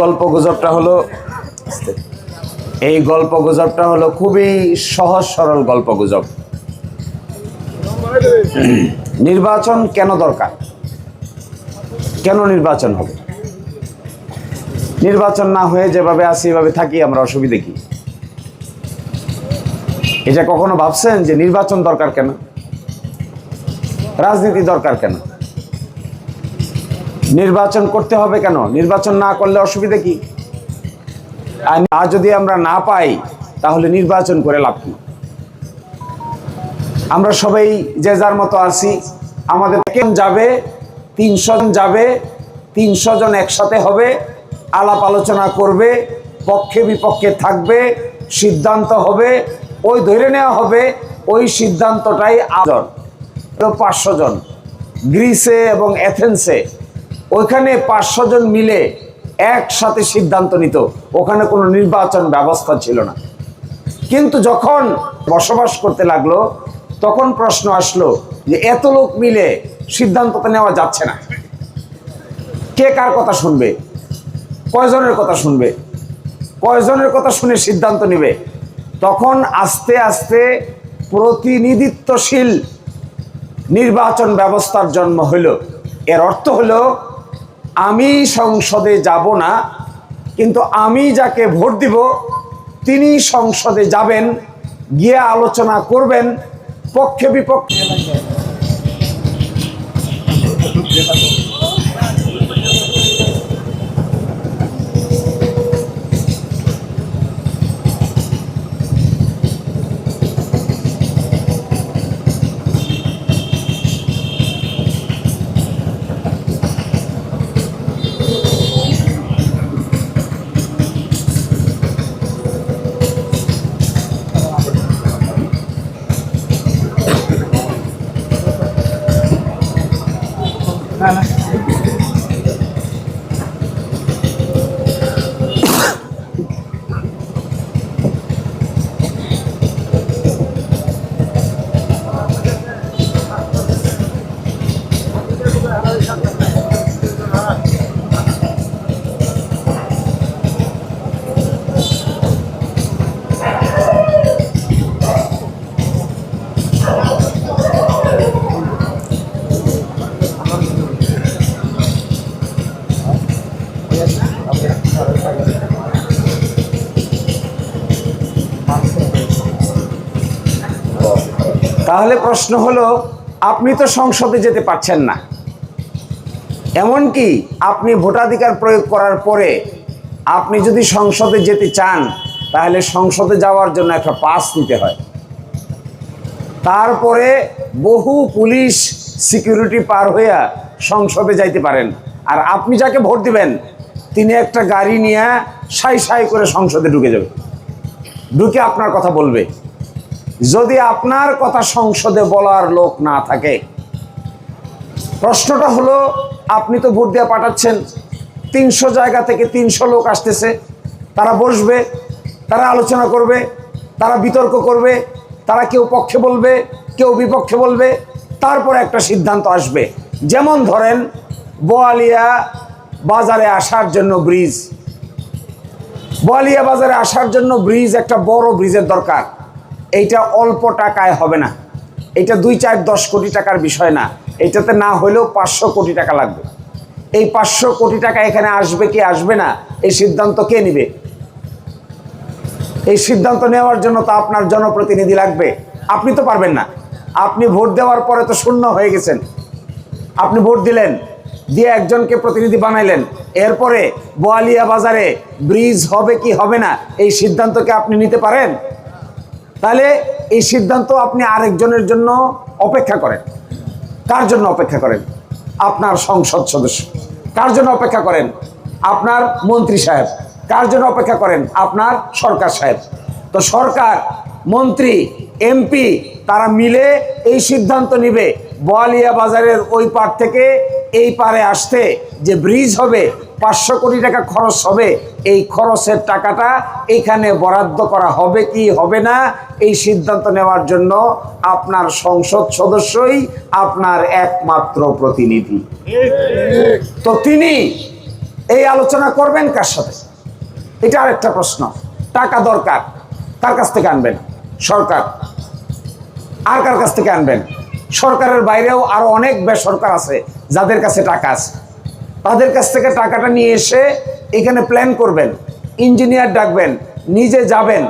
গল্প গুজবটা হলো, এই গল্প গুজবটা হলো খুবই সহজ সরল গল্প গুজব নির্বাচন কেন দরকার? কেন নির্বাচন হবে? নির্বাচন না হয়ে যেভাবে আসি এভাবে থাকি, আমরা অসুবিধে কি? এটা কখনো ভাবছেন যে নির্বাচন দরকার কেন? রাজনীতি দরকার কেন? নির্বাচন করতে হবে কেন? নির্বাচন না করলে অসুবিধা কি? আর যদি আমরা না পাই, তাহলে নির্বাচন করে লাভ কি? আমরা সবাই যে যার মতো আছি, আমাদের যাবে, তিনশো জন যাবে, তিনশো জন একসাথে হবে, আলাপ আলোচনা করবে, পক্ষে বিপক্ষে থাকবে, সিদ্ধান্ত হবে, ওই ধরে নেওয়া হবে, ওই সিদ্ধান্তটাই আজন পাঁচশো জন, গ্রিসে এবং এথেন্সে ওইখানে পাঁচশো জন মিলে একসাথে সিদ্ধান্ত নিত। ওখানে কোনো নির্বাচন ব্যবস্থা ছিল না। কিন্তু যখন বসবাস করতে লাগল, তখন প্রশ্ন আসলো যে এত লোক মিলে সিদ্ধান্ত তো নেওয়া যাচ্ছে না। কে কার কথা শুনবে? কয়জনের কথা শুনবে? কয়জনের কথা শুনে সিদ্ধান্ত নেবে? তখন আস্তে আস্তে প্রতিনিধিত্বশীল নির্বাচন ব্যবস্থার জন্ম হলো এর অর্থ হলো আমি সংসদে যাব না, কিন্তু আমি যাকে ভোট দিব, তিনি সংসদে যাবেন, গিয়ে আলোচনা করবেন পক্ষে বিপক্ষে তাহলে প্রশ্ন হলো, আপনি তো সংসদে যেতে পারছেন না। এমনকি আপনি ভোটাধিকার প্রয়োগ করার পরে আপনি যদি সংসদে যেতে চান, তাহলে সংসদে যাওয়ার জন্য একটা পাস নিতে হয়। তারপরে বহু পুলিশ সিকিউরিটি পার হইয়া সংসদে যাইতে পারেন। আর আপনি যাকে ভোট দিবেন, তিনি একটা গাড়ি নিয়ে সাই সাই করে সংসদে ঢুকে যাবে। ঢুকে আপনার কথা বলবে। যদি আপনার কথা সংসদে বলার লোক না থাকে, প্রশ্নটা হলো, আপনি তো ভোট দিয়ে পাঠাচ্ছেন, তিনশো জায়গা থেকে তিনশো লোক আসতেছে, তারা বসবে, তারা আলোচনা করবে, তারা বিতর্ক করবে, তারা কেউ পক্ষে বলবে, কেউ বিপক্ষে বলবে, তারপর একটা সিদ্ধান্ত আসবে। যেমন ধরেন, বোয়ালিয়া বাজারে আসার জন্য ব্রিজ। বোয়ালিয়া বাজারে আসার জন্য ব্রিজ একটা বড় ব্রিজের দরকার। এইটা অল্প টাকায় হবে না। এটা দুই চার দশ কোটি টাকার বিষয় না। এটাতে না হলেও পাঁচশো কোটি টাকা লাগবে। এই পাঁচশো কোটি টাকা এখানে আসবে কি আসবে না, এই সিদ্ধান্ত কে নিবে? এই সিদ্ধান্ত নেওয়ার জন্য তো আপনার জনপ্রতিনিধি লাগবে। আপনি তো পারবেন না। আপনি ভোট দেওয়ার পরে তো শূন্য হয়ে গেছেন। আপনি ভোট দিলেন, দিয়ে একজনকে প্রতিনিধি বানাইলেন। এরপরে বোয়ালিয়া বাজারে ব্রিজ হবে কি হবে না, এই সিদ্ধান্তকে আপনি নিতে পারেন? তাহলে এই সিদ্ধান্ত আপনি আরেকজনের জন্য অপেক্ষা করেন। কার জন্য অপেক্ষা করেন? আপনার সংসদ সদস্য। কার জন্য অপেক্ষা করেন? আপনার মন্ত্রী সাহেব। কার জন্য অপেক্ষা করেন? আপনার সরকার সাহেব। তো সরকার, মন্ত্রী, এমপি তারা মিলে এই সিদ্ধান্ত নিবে। বোয়ালিয়া বাজারের ওই পার থেকে এই পারে আসতে যে ব্রিজ হবে পাঁচশো কোটি টাকা খরচ হবে। এই খরচের টাকাটা এখানে বরাদ্দ করা হবে কি হবে না, এই সিদ্ধান্ত নেওয়ার জন্য আপনার সংসদ সদস্যই আপনার একমাত্র প্রতিনিধি। তো তিনি এই আলোচনা করবেন কার সাথে? এটা আরেকটা প্রশ্ন। টাকা দরকার, কার কাছ থেকে আনবেন? সরকার। আর কার কাছ থেকে আনবেন? সরকারের বাইরেও আরও অনেক বেসরকার আছে, যাদের কাছে টাকা আছে। তাদের কাছ থেকে টাকাটা নিয়ে এসে এখানে প্ল্যান করবেন ইঞ্জিনিয়ার ডাকবেন, নিজে যাবেন,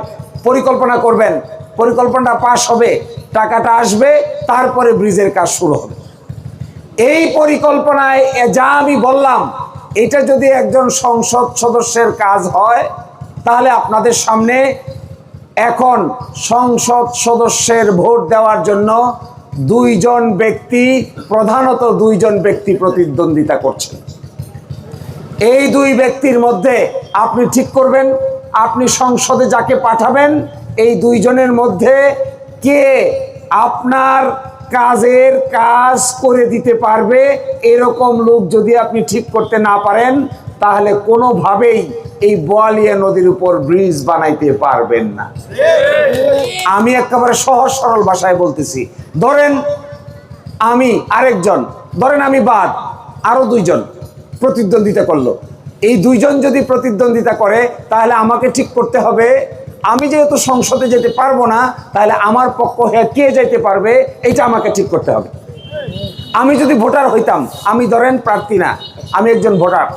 পরিকল্পনা করবেন, পরিকল্পনাটা পাস হবে, টাকাটা আসবে, তারপরে ব্রিজের কাজ শুরু হবে। এই পরিকল্পনায় যা আমি বললাম, এটা যদি একজন সংসদ সদস্যের কাজ হয়, তাহলে আপনাদের সামনে এখন সংসদ সদস্যের ভোট দেওয়ার জন্য দুইজন ব্যক্তি, প্রধানত দুইজন ব্যক্তি প্রতিদ্বন্দ্বিতা করছেন এই দুই ব্যক্তির মধ্যে আপনি ঠিক করবেন, আপনি সংসদে যাকে পাঠাবেন, এই দুইজনের মধ্যে কে আপনার কাজের কাজ করে দিতে পারবে, এরকম লোক যদি আপনি ঠিক করতে না পারেন, তাহলে কোনোভাবেই এই বোয়ালিয়া নদীর উপর ব্রিজ বানাইতে পারবেন না। আমি একেবারে সহজ সরল ভাষায় বলতেছি। ধরেন আমি আরেকজন, ধরেন আমি বাদ, আরও দুইজন। প্রতিদ্বন্দ্বিতা করল। এই দুইজন যদি প্রতিদ্বন্দ্বিতা করে, তাহলে আমাকে ঠিক করতে হবে। আমি যেহেতু সংসদে যেতে পারব না, তাহলে আমার পক্ষ হয়ে কে যেতে পারবে এটা আমাকে ঠিক করতে হবে। আমি যদি ভোটার হইতাম, আমি ধরেন প্রার্থী না, আমি একজন ভোটার,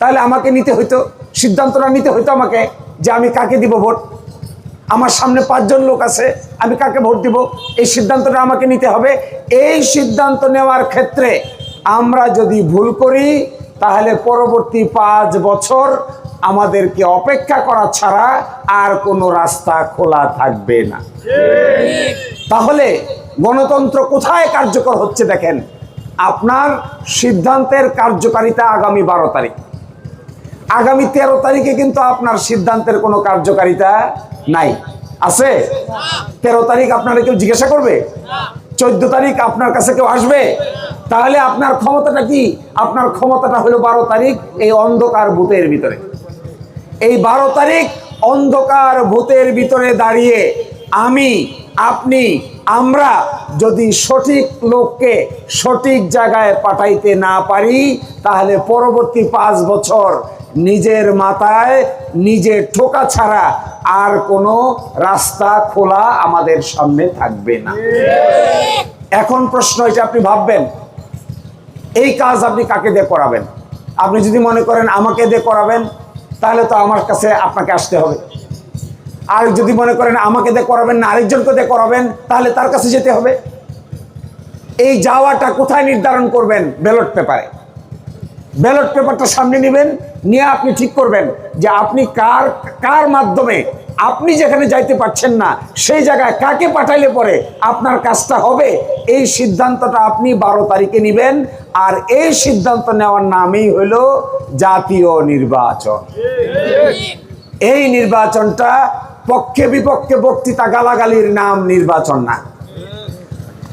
তাহলে আমাকে নিতে হইতো, সিদ্ধান্তটা নিতে হইতো আমাকে যে আমি কাকে দিব ভোট। আমার সামনে পাঁচজন লোক আছে, আমি কাকে ভোট দিব? এই সিদ্ধান্তটা আমাকে নিতে হবে। এই সিদ্ধান্ত নেওয়ার ক্ষেত্রে আমরা যদি ভুল করি তাহলে পরবর্তী পাঁচ বছর আমাদেরকে অপেক্ষা করা ছাড়া আর কোনো রাস্তা খোলা থাকবে না। তাহলে গণতন্ত্র কোথায় কার্যকর হচ্ছে দেখেন? আপনার সিদ্ধান্তের কার্যকারিতা আগামী বারো তারিখ। আগামী তেরো তারিখে কিন্তু আপনার সিদ্ধান্তের কোনো কার্যকারিতা নাই। আছে? তেরো তারিখ আপনারা কেউ জিজ্ঞাসা করবে? চোদ্দ তারিখ আপনার কাছে কেউ আসবে? তাহলে আপনার ক্ষমতাটা কি? আপনার ক্ষমতাটা হলো বারো তারিখ এই অন্ধকার ভূতের ভিতরে। এই বারো তারিখ অন্ধকার ভূতের ভিতরে দাঁড়িয়ে আমি, আপনি, আমরা যদি সঠিক লোককে সঠিক জায়গায় পাঠাইতে না পারি, তাহলে পরবর্তী পাঁচ বছর নিজের মাথায়, নিজের ঠোকা ছাড়া আর কোনো রাস্তা খোলা আমাদের সামনে থাকবে না। এখন প্রশ্ন এটা আপনি ভাববেন এই কাজ আপনি কাকে দিয়ে করাবেন? আপনি যদি মনে করেন আমাকে দিয়ে করাবেন, তাহলে তো আমার কাছে আপনাকে আসতে হবে। আর যদি মনে করেন আমাকে দিয়ে করাবেন না, আরেকজনকে দিয়ে করাবেন, তাহলে তার কাছে যেতে হবে। এই যাওয়াটা কোথায় নির্ধারণ করবেন? ব্যালট পেপারে। ব্যালট পেপারটা সামনে নেবেন, নিয়ে আপনি ঠিক করবেন যে আপনি কার কার মাধ্যমে আপনি যেখানে যাইতে পারছেন না, সেই জায়গায় কাকে পাঠাইলে পরে আপনার কাজটা হবে? এই সিদ্ধান্তটা আপনি বারো তারিখে নেবেন, আর এই সিদ্ধান্ত নেওয়ার নামেই হলো জাতীয় নির্বাচন। এই নির্বাচনটা পক্ষে বিপক্ষে বক্তৃতা গালাগালির নাম নির্বাচন না।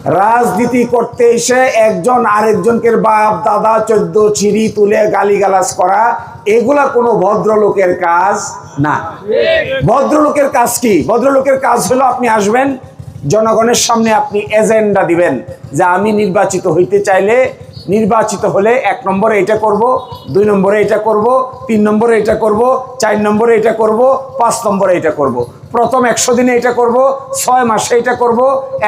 রাজনীতি করতে এসে একজন আরেকজনকে বাপ, দাদা, চোদ্দ চিড়ি তুলে গালিগালাজ করা, এগুলা কোনো ভদ্রলোকের কাজ না। ভদ্রলোকের কাজ কি? ভদ্রলোকের কাজ হলো আপনি আসবেন, জনগণের সামনে আপনি এজেন্ডা দিবেন যে আমি নির্বাচিত হইতে চাইলে নির্বাচিত হলে এক নম্বরে এটা করব, দুই নম্বরে এটা করব, তিন নম্বরে এটা করব, চার নম্বরে এটা করব, পাঁচ নম্বরে এটা করব। প্রথম একশো দিনে এটা করব, ছয় মাসে এটা করব,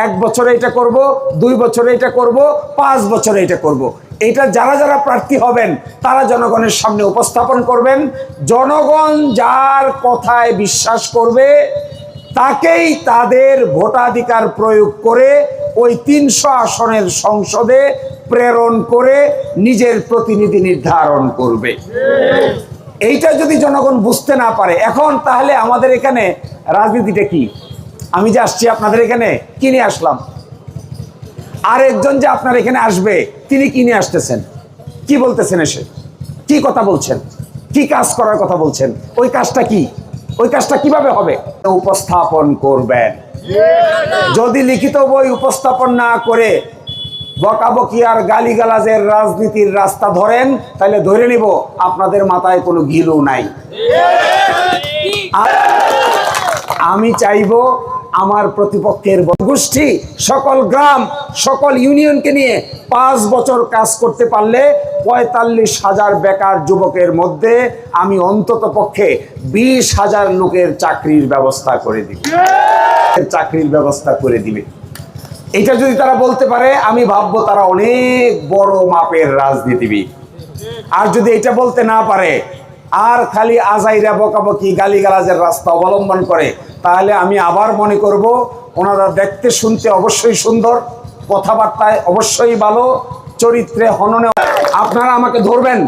এক বছরে এটা করব, দুই বছরে এটা করব, পাঁচ বছরে এটা করব। এটা যারা যারা প্রার্থী হবেন, তারা জনগণের সামনে উপস্থাপন করবেন। জনগণ যার কথায় বিশ্বাস করবে, তাকেই তাদের ভোটাধিকার প্রয়োগ করে ওই তিনশো আসনের সংসদে প্রেরণ করে নিজের প্রতিনিধি নির্ধারণ করবে। এইটা যদি জনগণ বুঝতে না পারে এখন তাহলে আমাদের এখানে রাজনীতিটা কি? আমি যে আসছি আপনাদের এখানে কিনে আসলাম? আরেকজন যে আপনার এখানে আসবে তিনি কিনে আসতেছেন? কি বলতেছেন এসে? কি কথা বলছেন? কি কাজ করার কথা বলছেন? ওই কাজটা কি? ওই কাজটা কীভাবে হবে? উপস্থাপন করবেন। যদি লিখিত বই উপস্থাপন না করে বকাবকি আর গালিগালাজের রাজনীতির রাস্তা ধরেন তাহলে ধরে নিব আপনাদের মাথায় কোনো ঘিলু নাই। আমি চাইব আমার প্রতিপক্ষের গোষ্ঠী, সকল গ্রাম, সকল ইউনিয়নকে নিয়ে পাঁচ বছর কাজ করতে পারলে পঁয়তাল্লিশ হাজার বেকার যুবকের মধ্যে আমি অন্তত পক্ষে বিশ হাজার লোকের চাকরির ব্যবস্থা করে দিই চাকরির ব্যবস্থা করে দিবে। এটা যদি তারা বলতে পারে, আমি ভাববো তারা অনেক বড় মাপের রাজনীতিবিদ। আর যদি এটা বলতে না পারে, আর খালি আজাইরা বকাবকি, গালিগালাজের রাস্তা অবলম্বন করে, তাহলে আমি আবার মনে করব, ওনারা দেখতে শুনতে অবশ্যই সুন্দর, কথাবার্তায় অবশ্যই ভালো, চরিত্রে হননে। আপনারা আমাকে ধরবেন,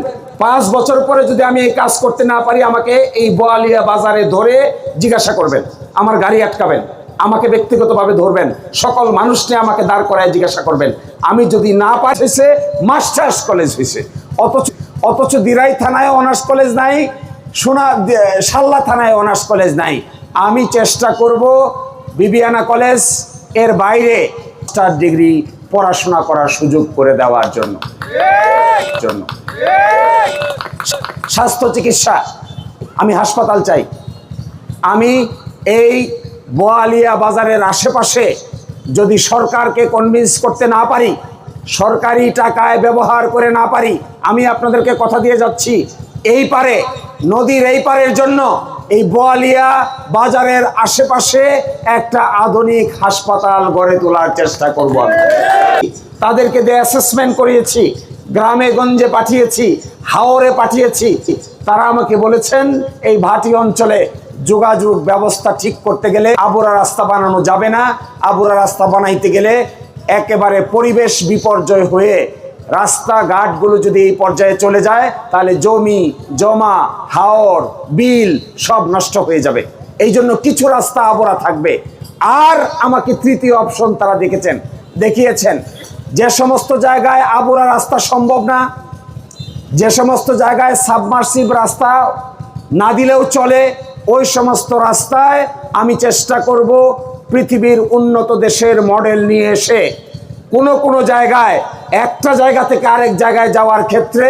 পাঁচ বছর পরে যদি আমি এই কাজ করতে না পারি, আমাকে এই বোয়ালিয়া বাজারে ধরে জিজ্ঞাসা করবেন, আমার গাড়ি আটকাবেন। আমাকে ব্যক্তিগতভাবে ধরবেন। সকল মানুষকে আমাকে দাঁড় করায় জিজ্ঞাসা করবেন। আমি যদি না পাঠিয়েছে মাস্টার্স কলেজ হয়েছে অথচ অথচ দিরাই থানায় অনার্স কলেজ নাই, সোনা সাল্লা থানায় অনার্স কলেজ নাই। আমি চেষ্টা করব বিবিয়ানা কলেজের বাইরে মাস্টার ডিগ্রি পড়াশোনা করার সুযোগ করে দেওয়ার জন্য। স্বাস্থ্য চিকিৎসা, আমি হাসপাতাল চাই। আমি এই বোয়ালিয়া বাজারের আশেপাশে যদি সরকারকে কনভিন্স করতে না পারি, সরকারি টাকায় ব্যবহার করে না পারি, আমি আপনাদেরকে কথা দিয়ে যাচ্ছি। এই পারে, নদীর এই পারের জন্য এই বোয়ালিয়া বাজারের আশেপাশে একটা আধুনিক হাসপাতাল গড়ে তোলার চেষ্টা করব তাদেরকে দিয়ে অ্যাসেসমেন্ট করিয়েছি, গ্রামে গঞ্জে পাঠিয়েছি, হাওরে পাঠিয়েছি। তারা আমাকে বলেছেন, এই ভাটি অঞ্চলে যোগাযোগ ব্যবস্থা ঠিক করতে গেলে আবুরা রাস্তা বানানো যাবে না। আবুরা রাস্তা বানাইতে গেলে একেবারে পরিবেশ বিপর্যয় হয়ে রাস্তাঘাটগুলো যদি এই পর্যায়ে চলে যায়, তাহলে জমি, জমা, হাওর, বিল সব নষ্ট হয়ে যাবে। এই জন্য কিছু রাস্তা আবরা থাকবে। আর আমাকে তৃতীয় অপশন তারা দেখেছেন। দেখিয়েছেন, যে সমস্ত জায়গায় আবরা রাস্তা সম্ভব না, যে সমস্ত জায়গায় সাবমার্সিভ রাস্তা না দিলেও চলে ওই সমস্ত রাস্তায় আমি চেষ্টা করব পৃথিবীর উন্নত দেশের মডেল নিয়ে এসে কোনো কোনো জায়গায়, একটা জায়গা থেকে আরেক জায়গায় যাওয়ার ক্ষেত্রে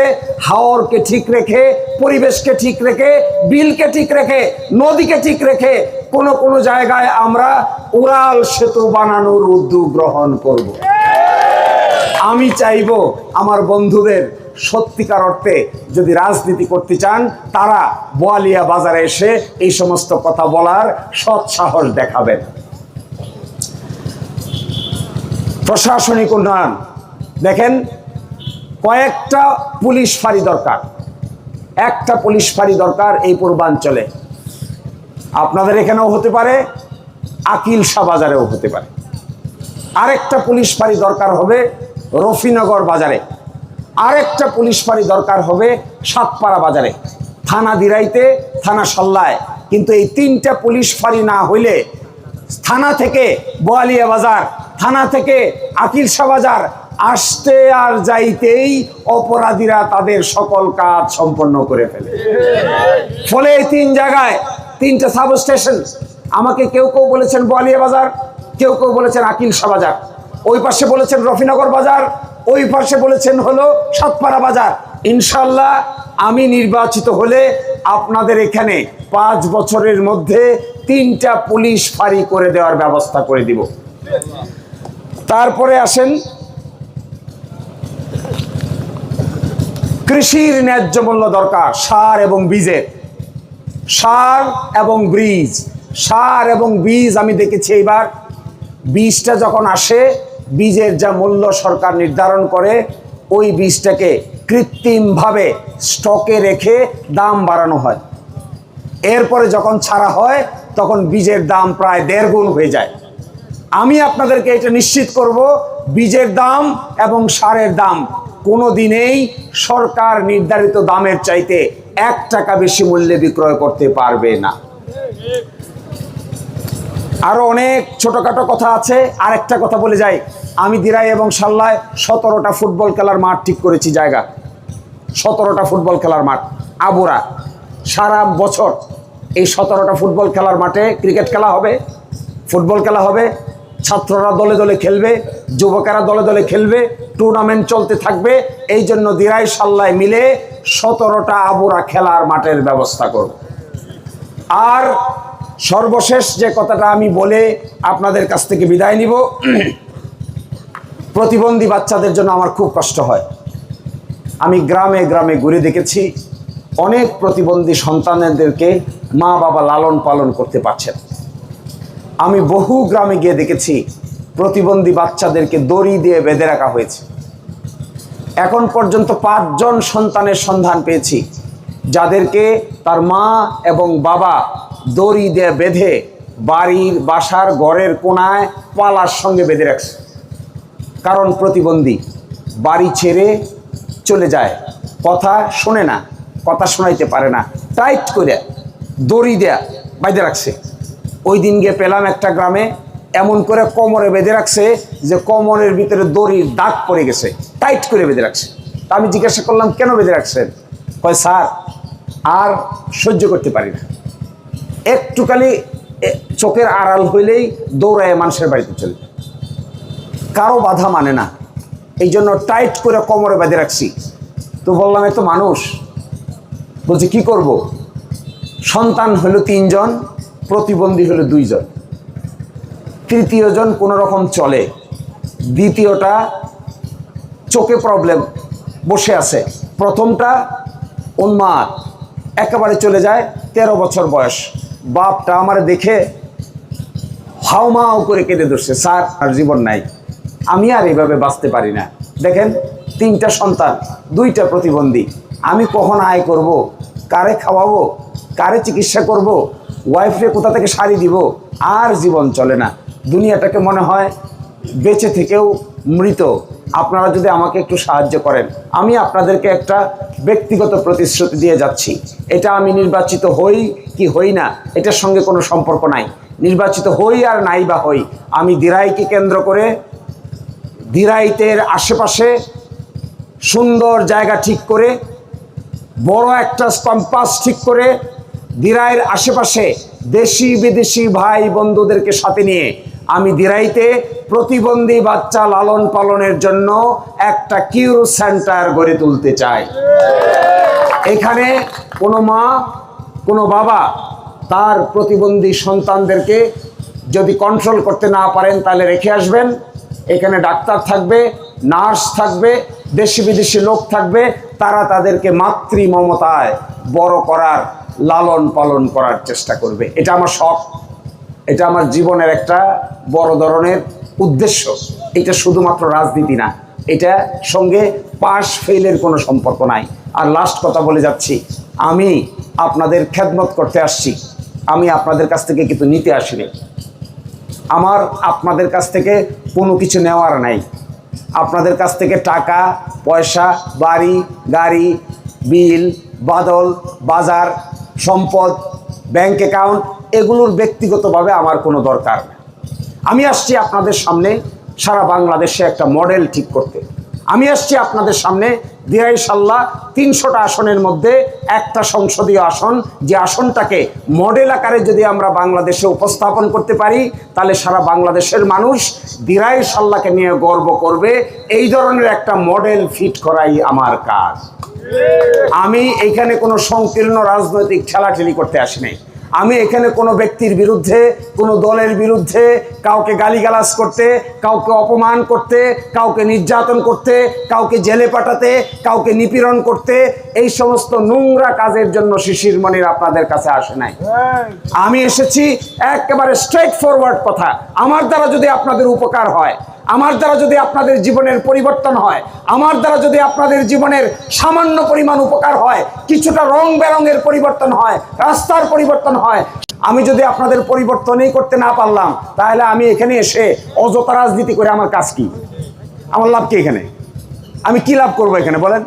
হাওরকে ঠিক রেখে, পরিবেশকে ঠিক রেখে, বিলকে ঠিক রেখে, নদীকে ঠিক রেখে কোনো কোনো জায়গায় আমরা উড়াল সেতু বানানোর উদ্যোগ গ্রহণ করব। আমি চাইব আমার বন্ধুদের সত্যিকার অর্থে যদি রাজনীতি করতে চান, তারা বোয়ালিয়া বাজারে এসে এই সমস্ত কথা বলার সৎ সাহস দেখাবেন। প্রশাসনিক উন্নয়ন। দেখেন, কয়েকটা পুলিশ ফাঁড়ি দরকার। একটা পুলিশ ফাঁড়ি দরকার এই পূর্বাঞ্চলে। আপনাদের এখানেও হতে পারে, আকিল শাহ বাজারেও হতে পারে। আরেকটা পুলিশ ফাঁড়ি দরকার হবে রফিনগর বাজারে। আরেকটা পুলিশ ফাঁড়ি দরকার হবে সাতপাড়া বাজারে। থানা দিরাইতে, থানা সাল্লায়। কিন্তু এই তিনটা পুলিশ ফাঁড়ি না হইলে থানা থেকে বোয়ালিয়া বাজার, থানা থেকে আকিল শাহ বাজার আসতে আর যাইতেই অপরাধীরা তাদের সকল কাজ সম্পন্ন করে ফেলে। ফলে এই তিন জায়গায় তিনটা সাব স্টেশন আমাকে কেউ কেউ বলেছেন বোয়ালিয়া বাজার, কেউ কেউ বলেছেন আকিল শাহ বাজার। ওই পাশে বলেছেন রফিনগর বাজার ওই পাশে বলেছেন হলো সাতপাড়া বাজার। ইনশাল্লাহ আমি নির্বাচিত হলে আপনাদের এখানে পাঁচ বছরের মধ্যে তিনটা পুলিশ ফাঁড়ি করে দেওয়ার ব্যবস্থা করে দিব। তারপরে আসেন কৃষির ন্যায্য মূল্য দরকার, সার এবং বীজের। সার এবং বীজ, সার এবং বীজ আমি দেখেছি এইবার। বীজটা যখন আসে বীজের যা মূল্য সরকার নির্ধারণ করে, ওই বীজটাকে কৃত্রিমভাবে স্টকে রেখে দাম বাড়ানো হয়। এরপরে যখন ছাড়া হয়, তখন বীজের দাম প্রায় দেড় গুণ হয়ে যায়। আমি আপনাদেরকে এটা নিশ্চিত করব, বীজের দাম এবং সারের দাম কোনো দিনেই সরকার নির্ধারিত দামের চাইতে এক টাকা বেশি মূল্যে বিক্রয় করতে পারবে না। আরও অনেক ছোটোখাটো কথা আছে। আরেকটা কথা বলে যাই। আমি দিরাই এবং সাল্লায় সতেরোটা ফুটবল খেলার মাঠ ঠিক করেছি জায়গা। সতেরোটা ফুটবল খেলার মাঠ। আবুরা, সারা বছর এই সতেরোটা ফুটবল খেলার মাঠে ক্রিকেট খেলা হবে, ফুটবল খেলা হবে, ছাত্ররা দলে দলে খেলবে, যুবকেরা দলে দলে খেলবে টুর্নামেন্ট চলতে থাকবে। এই জন্য দিরাই, সাল্লায় মিলে সতেরোটা আবুরা খেলার মাঠের ব্যবস্থা করব। আর সর্বশেষ যে কথাটা আমি বলে আপনাদের কাছ থেকে বিদায় নিব, প্রতিবন্ধী বাচ্চাদের জন্য আমার খুব কষ্ট হয়। আমি গ্রামে গ্রামে ঘুরে দেখেছি, অনেক প্রতিবন্ধী সন্তানদেরকে মা বাবা লালন পালন করতে পারছেন। আমি বহু গ্রামে গিয়ে দেখেছি, প্রতিবন্ধী বাচ্চাদেরকে দড়ি দিয়ে বেঁধে রাখা হয়েছে। এখন পর্যন্ত পাঁচজন সন্তানের সন্ধান পেয়েছি, যাদেরকে তার মা এবং বাবা দড়ি দিয়ে বেঁধে বাড়ির, বাসার, ঘরের কোনায় পালার সঙ্গে বেঁধে রাখছে। কারণ প্রতিবন্ধী বাড়ি ছেড়ে চলে যায়। কথা শোনে না, কথা শোনাইতে পারে না। টাইট করে দড়ি দেয়া বাইধে রাখছে। ওই দিন গিয়ে পেলাম একটা গ্রামে, এমন করে কোমরে বেঁধে রাখছে যে কোমরের ভিতরে দড়ির দাগ পড়ে গেছে। টাইট করে বেঁধে রাখছে। তা আমি জিজ্ঞাসা করলাম, কেন বেঁধে রাখছেন? কয়, স্যার, আর সহ্য করতে পারি না। একটু খালি এ, চোখের আড়াল হইলেই দৌড়ায় মানুষের বাড়িতে চলে। কারও বাধা মানে না। এই জন্য টাইট করে কোমরে বেঁধে রাখছি। তো বললাম এ তো মানুষ। বলছে কি করব? সন্তান হলো তিনজন প্রতিবন্ধী হলো দুইজন। তৃতীয়জন কোনো রকম চলে। দ্বিতীয়টা চোখে প্রবলেম বসে আছে। প্রথমটা উন্মাদ একেবারে চলে যায় তেরো বছর বয়স। বাপটা আমার দেখে হাওমাও করে কেঁদে ধরছে, স্যার, আর জীবন নাই। আমি আর এইভাবে বাঁচতে পারি না। দেখেন, তিনটা সন্তান, দুইটা প্রতিবন্ধী। আমি কখন আয় করব? কারে খাওয়াবো? কারে চিকিৎসা করব? ওয়াইফে কোথা থেকে শাড়ি দিব? আর জীবন চলে না। দুনিয়াটাকে মনে হয় বেঁচে থেকেও মৃত। আপনারা যদি আমাকে একটু সাহায্য করেন। আমি আপনাদেরকে একটা ব্যক্তিগত প্রতিশ্রুতি দিয়ে যাচ্ছি। এটা আমি নির্বাচিত হই কি হই না, এটার সঙ্গে কোনো সম্পর্ক নাই। নির্বাচিত হই আর নাই বা হই, আমি দিরাইকে কেন্দ্র করে দিরাইতের আশেপাশে সুন্দর জায়গা ঠিক করে, বড় একটা কম্পাস ঠিক করে, দিরাইয়ের আশেপাশে দেশি বিদেশি ভাই বন্ধুদেরকে সাথে নিয়ে আমি দিরাইতে প্রতিবন্ধী বাচ্চা লালন পালনের জন্য একটা কিউর সেন্টার গড়ে তুলতে চাই। এখানে কোনো মা, কোনো বাবা তার প্রতিবন্ধী সন্তানদেরকে যদি কন্ট্রোল করতে না পারেন, তাহলে রেখে আসবেন। এখানে ডাক্তার থাকবে, নার্স থাকবে, দেশি বিদেশি লোক থাকবে, তারা তাদেরকে মাতৃ মমতায় বড় করার, লালন পালন করার চেষ্টা করবে। এটা আমার শখ। এটা আমার জীবনের একটা বড় ধরনের উদ্দেশ্য। এটা শুধুমাত্র রাজনীতি না, এটা সঙ্গে পাশ ফেলের কোনো সম্পর্ক নাই। আর লাস্ট কথা বলে যাচ্ছি, আমি আপনাদের খেদমত করতে আসছি। আমি আপনাদের কাছ থেকে কিন্তু নিতে আসিনি। আমার আপনাদের কাছ থেকে কোনো কিছু নেওয়ার নাই। আপনাদের কাছ থেকে টাকা, পয়সা, বাড়ি, গাড়ি, বিল, বাদল, বাজার, সম্পদ, ব্যাংক অ্যাকাউন্ট এগুলোর ব্যক্তিগতভাবে আমার কোনো দরকার নেই আমি আসছি আপনাদের সামনে সারা বাংলাদেশে একটা মডেল ঠিক করতে। আমি আসছি আপনাদের সামনে দিরাই সাল্লাহ তিনশোটা আসনের মধ্যে একটা সংসদীয় আসন, যে আসনটাকে মডেল আকারে যদি আমরা বাংলাদেশে উপস্থাপন করতে পারি, তাহলে সারা বাংলাদেশের মানুষ দিরাই সাল্লাহকে নিয়ে গর্ব করবে, এই ধরনের একটা মডেল ফিট করাই আমার কাজ। আমি এখানে কোনো সংকীর্ণ রাজনৈতিক ঠেলাঠেলি করতে আসি নাই আমি এখানে কোনো ব্যক্তির বিরুদ্ধে কোনো দলের বিরুদ্ধে কাউকে গালিগালাজ করতে কাউকে অপমান করতে কাউকে নির্যাতন করতে কাউকে জেলে পাঠাতে কাউকে নিপীড়ন করতে এই সমস্ত নোংরা কাজের জন্য শিশির মনির আপনাদের কাছে আসে নাই। আমি এসেছি একেবারে স্ট্রেট ফরওয়ার্ড কথা। আমার দ্বারা যদি আপনাদের উপকার হয় আমার দ্বারা যদি আপনাদের জীবনের পরিবর্তন হয়, আমার দ্বারা যদি আপনাদের জীবনের সামান্য পরিমাণ উপকার হয়, কিছুটা রং বেরঙের পরিবর্তন হয়, রাস্তার পরিবর্তন হয়, আমি যদি আপনাদের পরিবর্তনই করতে না পারলাম, তাহলে আমি এখানে এসে অযথা রাজনীতি করে আমার কাজ কি? আমার লাভ কি এখানে? আমি কি লাভ করব এখানে বলেন?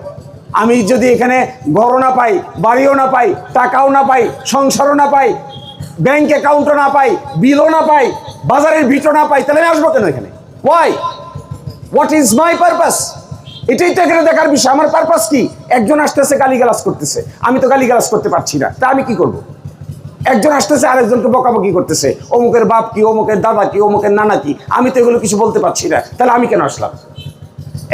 আমি যদি এখানে ঘরও না পাই, বাড়িও না পাই, টাকাও না পাই, সংসারও না পাই, ব্যাংক অ্যাকাউন্টও না পাই, বিলও না পাই, বাজারের ভিটও না পাই, তাহলে আমি আসব কেন এখানে? Why what is my purpose এটাই তো এখানে দেখার বিষয়। আমার পারপাস কি? একজন আসতেছে, গালিগালাজ করতেছে। আমি তো গালিগালাজ করতে পারছি না। তা আমি কি করব? একজন আসতেছে, আরেকজনকে বকাবকি করতেছে। অমুকের বাপ কি, অমুকের দাদা কি, অমুকের নানা কি? আমি তো এগুলো কিছু বলতে পারছি না। তাহলে আমি কেন আসলাম?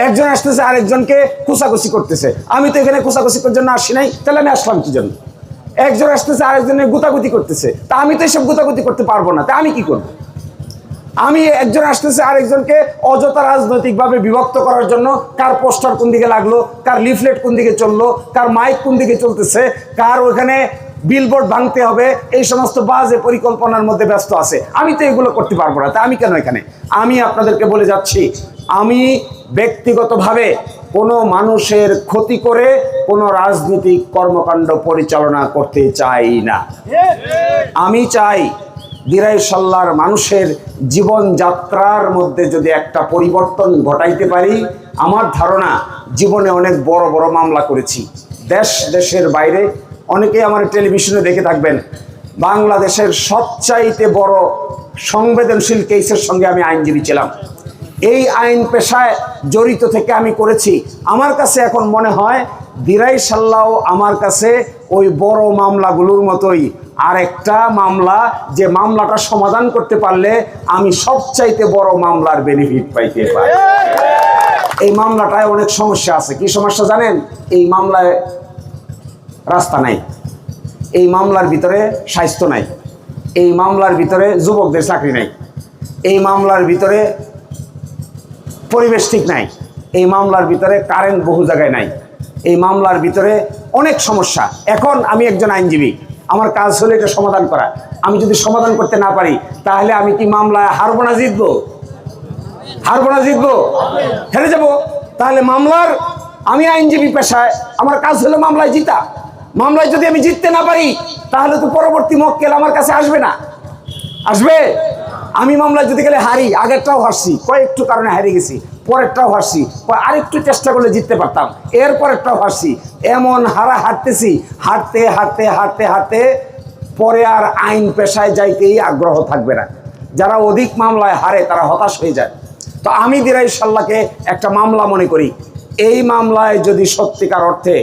একজন আসতেছে, আরেকজনকে কুচাকুচি করতেছে। আমি তো এখানে কুচাকুচি করার জন্য আসি নাই। তাহলে আমি আসলাম কি জন্য? একজন আসতেছে, আরেকজনের গুতাগুতি করতেছে। তা আমি তো এসব গুতাগুতি করতে পারব না। তা আমি কি করব? আমি একজন আসতেছে আরেকজনকে অযথা রাজনৈতিকভাবে বিভক্ত করার জন্য, কার পোস্টার কোন দিকে লাগল, কার লিফলেট কোন দিকে চলল, কার মাইক কোন দিকে চলতেছে, কার ওখানে বিলবোর্ড ভাঙতে হবে, এই সমস্ত বাজে পরিকল্পনার মধ্যে ব্যস্ত আছে। আমি তো এগুলো করতে পারব না, তা আমি কেন এখানে? আমি আপনাদেরকে বলে যাচ্ছি, আমি ব্যক্তিগতভাবে কোনো মানুষের ক্ষতি করে কোনো রাজনৈতিক কর্মকাণ্ড পরিচালনা করতে চাই না। আমি চাই দিরাই সাল্লার মানুষের জীবনযাত্রার মধ্যে যদি একটা পরিবর্তন ঘটাইতে পারি, আমার ধারণা জীবনে অনেক বড় বড় মামলা করেছি। দেশ, দেশের বাইরে অনেকে আমার টেলিভিশনে দেখে থাকবেন, বাংলাদেশের সবচাইতে বড় সংবেদনশীল কেসের সঙ্গে আমি আইনজীবী ছিলাম। এই আইন পেশায় জড়িত থেকে আমি করেছি। আমার কাছে এখন মনে হয় দিরাই সাল্লাও আমার কাছে ওই বড় মামলাগুলোর মতোই। আরেকটা মামলা, যে মামলাটা সমাধান করতে পারলে আমি সবচাইতে বড় মামলার বেনিফিট পাইতে পারি। এই মামলাটায় অনেক সমস্যা আছে। কি সমস্যা জানেন? এই মামলায় রাস্তা নাই। এই মামলার ভিতরে স্বাস্থ্য নাই। এই মামলার ভিতরে যুবকদের চাকরি নাই। এই মামলার ভিতরে পরিবেশ ঠিক নাই। এই মামলার ভিতরে কারেন্ট বহু জায়গায় নাই। এই মামলার ভিতরে অনেক সমস্যা। এখন আমি একজন আইনজীবী। আমার কাজ হলো এটা সমাধান করা। আমি যদি সমাধান করতে না পারি, তাহলে আমি কি মামলায় হারবো না জিতবো? হারবো না জিতবো? হেরে যাব। তাহলে মামলার, আমি আইনজীবী পেশায়, আমার কাজ হলো মামলায় জিতা। মামলায় যদি আমি জিততে না পারি, তাহলে তো পরবর্তী মক্কেল আমার কাছে আসবে না। আসবে? আমি মামলায় যদি গেলে হারি, আগেরটাও হারছি, কয়েকটু কারণে হারিয়ে গেছি। পরেরটাও কয় আরেকটু চেষ্টা করলে জিততে পারতাম। এর পরেরটাও হারছি। এমন হারা হারতেছি, হারতে হারতে হারতে হারতে পরে আর আইন পেশায় যাইতেই আগ্রহ থাকবে না। যারা অধিক মামলায় হারে তারা হতাশ হয়ে যায়। তো আমি দিরাই সাল্লাকে একটা মামলা মনে করি। এই মামলায় যদি সত্যিকার অর্থে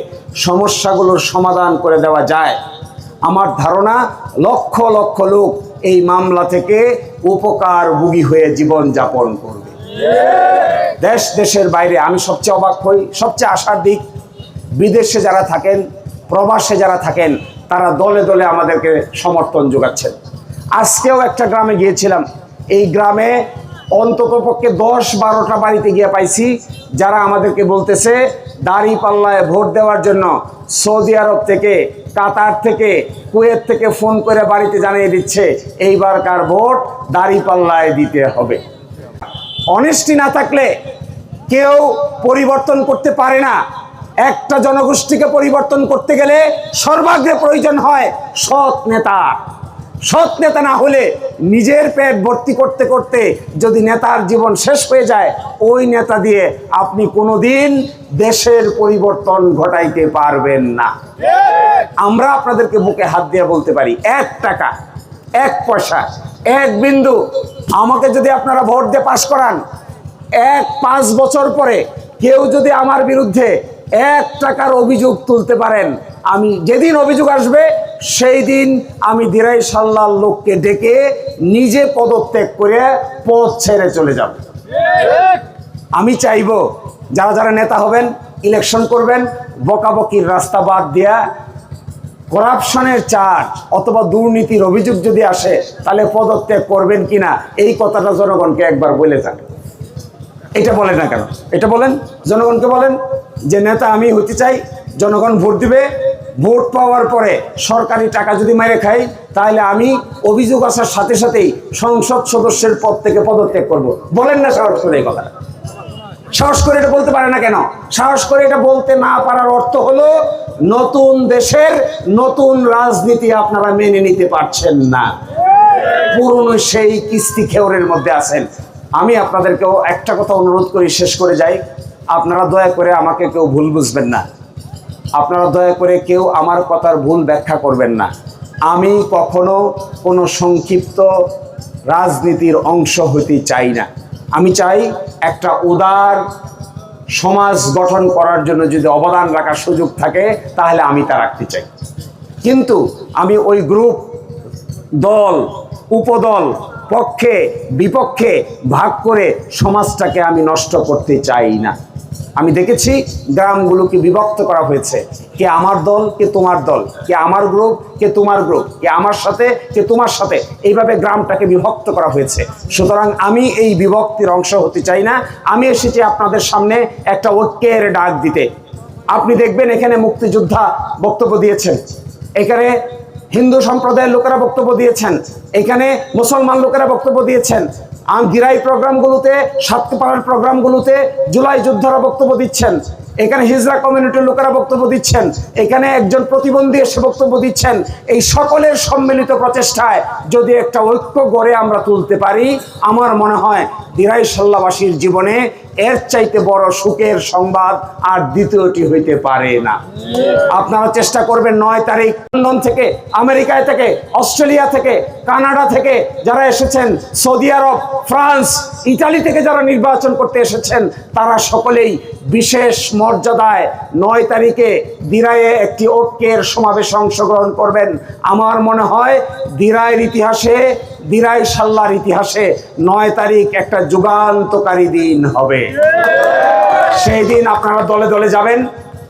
সমস্যাগুলোর সমাধান করে দেওয়া যায়, আমার ধারণা লক্ষ লক্ষ লোক এই মামলা থেকে উপকার ভুগি হয়ে জীবন যাপন করবে। দেশ, দেশের বাইরে আমি সবচেয়ে অবাক হই। সবচেয়ে আশার দিক, বিদেশে যারা থাকেন, প্রবাসে যারা থাকেন, তারা দলে দলে আমাদেরকে সমর্থন যোগাচ্ছেন। আজকেও একটা গ্রামে গিয়েছিলাম। এই গ্রামে অন্তত পক্ষে দশ বারোটা বাড়িতে গিয়ে পাইছি, যারা আমাদেরকে বলতেছে, দাড়ি পাল্লায় ভোট দেওয়ার জন্য সৌদি আরব থেকে, কাতার থেকে, কুয়েত থেকে ফোন করে বাড়িতে জানিয়ে দিচ্ছে এইবারকার ভোট? দাড়ি পাল্লায় দিতে হবে। অনেস্টি না থাকলে কেউ পরিবর্তন করতে পারে না। একটা জনগোষ্ঠীকে পরিবর্তন করতে গেলে সর্বাগ্রে প্রয়োজন হয় সৎ নেতা। সৎ নেতা না হলে নিজের পেট ভর্তি করতে করতে যদি নেতার জীবন শেষ হয়ে যায়, ওই নেতা দিয়ে আপনি কোনোদিন দেশের পরিবর্তন ঘটাইতে পারবেন না। আমরা আপনাদেরকে বুকে হাত দিয়ে বলতে পারি, এক টাকা এক পয়সা, এক বিন্দু। আমাকে যদি আপনারা ভোট দিয়ে পাশ করান, এক পাঁচ বছর পরে কেউ যদি আমার বিরুদ্ধে এক টাকার অভিযোগ তুলতে পারেন, আমি যেদিন অভিযোগ আসবে, সেই দিন আমি দিরাই সাল্লার লোককে ডেকে নিজে পদত্যাগ করে পথ ছেড়ে চলে যাব। আমি চাইব, যারা যারা নেতা হবেন ইলেকশন করবেন, বকাবকির রাস্তা বাদ দিয়া করাপশনের চার্জ অথবা দুর্নীতির অভিযোগ যদি আসে, তাহলে পদত্যাগ করবেন কিনা? এই কথাটা জনগণকে একবার বলে যান। এটা বলেন না কেন? এটা বলেন? জনগণকে বলেন যে, নেতা, আমি হতে চাই, জনগণ ভোট দিবে। ভোট পাওয়ার পরে সরকারি টাকা যদি মেরে খাই, তাহলে আমি অভিযোগ আসার সাথে সাথেই সংসদ সদস্যের পদ থেকে পদত্যাগ করব। বলেন না সাহস করে এই কথাটা। সাহস করে এটা বলতে পারে না কেন? সাহস করে এটা বলতে না পারার অর্থ হলো নতুন দেশের নতুন রাজনীতি আপনারা মেনে নিতে পারছেন না। পুরনো সেই কিস্তি খেওরের মধ্যে আছেন। আমি আপনাদেরকেও একটা কথা অনুরোধ করি শেষ করে যাই। আপনারা দয়া করে আমাকে কেউ ভুল বুঝবেন না। আপনারা দয়া করে কেউ আমার কথার ভুল ব্যাখ্যা করবেন না। আমি কখনো কোনো সংক্ষিপ্ত রাজনীতির অংশ হতে চাই না। আমি চাই একটা উদার সমাজ গঠন করার জন্য যদি অবদান রাখার সুযোগ থাকে, তাহলে আমি তা রাখতে চাই। কিন্তু আমি ওই গ্রুপ, দল, উপদল পক্ষে, বিপক্ষে ভাগ করে সমাজটাকে আমি নষ্ট করতে চাই না। আমি দেখেছি গ্রামগুলোকে বিভক্ত করা হয়েছে। কে আমার দল, কে তোমার দল। কে আমার গ্রুপ কে তোমার গ্রুপ কে আমার সাথে, কে তোমার সাথে। এইভাবে গ্রামটাকে বিভক্ত করা হয়েছে। সুতরাং আমি এই বিভক্তির অংশ হতে চাই না। আমি এসেছি আপনাদের সামনে একটা ঐক্যের ডাক দিতে। আপনি দেখবেন এখানে মুক্তিযোদ্ধা বক্তব্য দিয়েছেন। এখানে হিন্দু সম্প্রদায়ের লোকেরা বক্তব্য দিয়েছেন। এখানে মুসলমান লোকেরা বক্তব্য দিয়েছেন। গিরাই প্রোগ্রামগুলোতে সাতপাড়ার প্রোগ্রামগুলোতে জুলাই যোদ্ধারা বক্তব্য দিচ্ছেন। এখানে হিজরা কমিউনিটির লোকেরা বক্তব্য দিচ্ছেন। এখানে একজন প্রতিবন্ধী এসে বক্তব্য দিচ্ছেন। এই সকলের সম্মিলিত প্রচেষ্টায় যদি একটা ঐক্য গড়ে আমরা তুলতে পারি, আমার মনে হয় দিরাই সাল্লাবাসীর জীবনে এর চাইতে বড় সুখের সংবাদ আর দ্বিতীয়টি হইতে পারে না। আপনারা চেষ্টা করবেন নয় তারিখ, লন্ডন থেকে, আমেরিকায় থেকে, অস্ট্রেলিয়া থেকে কানাডা থেকে যারা এসেছেন, সৌদি আরব, ফ্রান্স, ইতালি থেকে যারা নির্বাচন করতে এসেছেন, তারা সকলেই বিশেষ মর্যাদায় নয় তারিখে দিরায়ে একটি ঐক্যের সমাবেশে অংশগ্রহণ করবেন। আমার মনে হয় দিরায়ের ইতিহাসে, দিরাই সাল্লার ইতিহাসে নয় তারিখ একটা যুগান্তকারী দিন হবে। সেই দিন আপনারা দলে দলে যাবেন,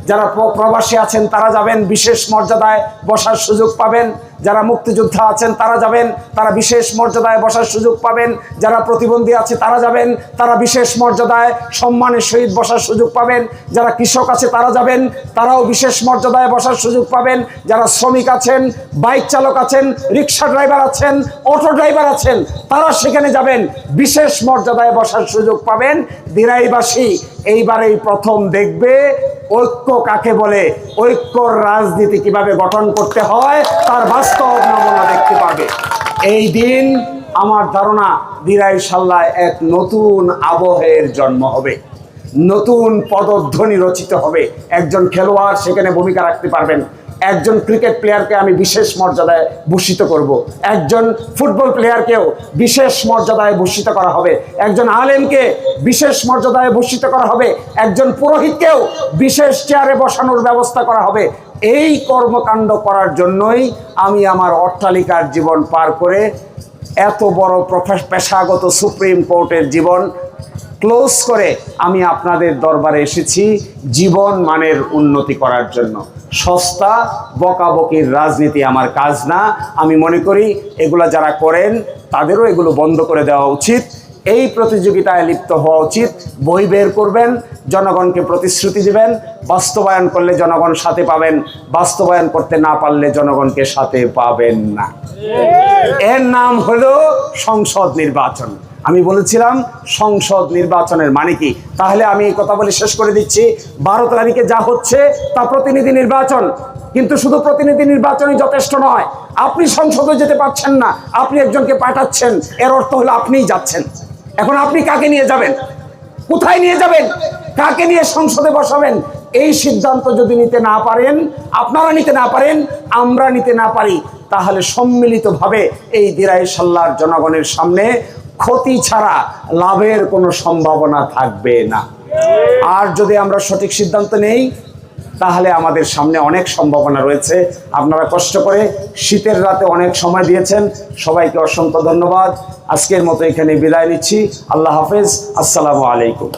যারা প্র- প্রবাসী আছেন তারা যাবেন, বিশেষ মর্যাদায় বসার সুযোগ পাবেন। যারা মুক্তিযোদ্ধা আছেন, তারা যাবেন, তারা বিশেষ মর্যাদায় বসার সুযোগ পাবেন। যারা প্রতিবন্ধী আছে, তারা যাবেন, তারা বিশেষ মর্যাদায় সম্মানের সহিত বসার সুযোগ পাবেন। যারা কৃষক আছে, তারা যাবেন, তারাও বিশেষ মর্যাদায় বসার সুযোগ পাবেন। যারা শ্রমিক আছেন, বাইক চালক আছেন, রিক্সা ড্রাইভার আছেন, অটো ড্রাইভার আছেন, তারা সেখানে যাবেন, বিশেষ মর্যাদায় বসার সুযোগ পাবেন। দিরাইবাসী এইবার এই প্রথম দেখবে ঐক্য কাকে বলে, ঐক্যর রাজনীতি কীভাবে গঠন করতে হয়, তার বাস্তব নমুনা দেখতে পাবে। এই দিন আমার ধারণা দিরাই সাল্লায় এক নতুন আবহের জন্ম হবে। নতুন পদধ্বনি রচিত হবে। একজন খেলোয়াড় সেখানে ভূমিকা রাখতে পারবেন। একজন ক্রিকেট প্লেয়ারকে আমি বিশেষ মর্যাদায় ভূষিত করব। একজন ফুটবল প্লেয়ারকেও বিশেষ মর্যাদায় ভূষিত করা হবে। একজন আলেমকে বিশেষ মর্যাদায় ভূষিত করা হবে। একজন পুরোহিতকেও বিশেষ চেয়ারে বসানোর ব্যবস্থা করা হবে। এই কর্মকাণ্ড করার জন্যই আমি আমার অট্টালিকার জীবন পার করে এত বড় পেশাগত সুপ্রিম কোর্টের জীবন ক্লোজ করে আমি আপনাদের দরবারে এসেছি জীবন মানের উন্নতি করার জন্য। সস্তা, বকাবকির রাজনীতি আমার কাজ না। আমি মনে করি এগুলা যারা করেন, তাদেরও এগুলো বন্ধ করে দেওয়া উচিত। এই প্রতিযোগিতায় লিপ্ত হওয়া উচিত। বই বের করবেন, জনগণকে প্রতিশ্রুতি দিবেন, বাস্তবায়ন করলে জনগণ সাথে পাবেন, বাস্তবায়ন করতে না পারলে জনগণকে সাথে পাবেন না। এর নাম হলো সংসদ নির্বাচন। আমি বলেছিলাম, সংসদ নির্বাচনের মানে কি? তাহলে আমি কথা বলে শেষ করে দিচ্ছি। বারো তারিখে যা হচ্ছে, তা প্রতিনিধি নির্বাচন। কিন্তু শুধু প্রতিনিধি নির্বাচনই যথেষ্ট নয়। আপনি সংসদে যেতে পারছেন না, আপনি একজনকে পাঠাচ্ছেন। এর অর্থ হলো আপনিই যাচ্ছেন। এখন আপনি কাকে নিয়ে যাবেন? কোথায় নিয়ে যাবেন? কাকে নিয়ে সংসদে বসাবেন? এই সিদ্ধান্ত যদি নিতে না পারেন, আপনারা নিতে না পারেন, আমরা নিতে না পারি, তাহলে সম্মিলিতভাবে এই দিরাই সাল্লার জনগণের সামনে ক্ষতি ছাড়া লাভের কোনো সম্ভাবনা থাকবে না। আর যদি আমরা সঠিক সিদ্ধান্ত নেই তাহলে আমাদের সামনে অনেক সম্ভাবনা রয়েছে। আপনারা কষ্ট করে শীতের রাতে অনেক সময় দিয়েছেন। সবাইকে অসংখ্য ধন্যবাদ। আজকের মতো এখানে বিদায় নিচ্ছি। আল্লাহ হাফেজ। আসসালামু আলাইকুম।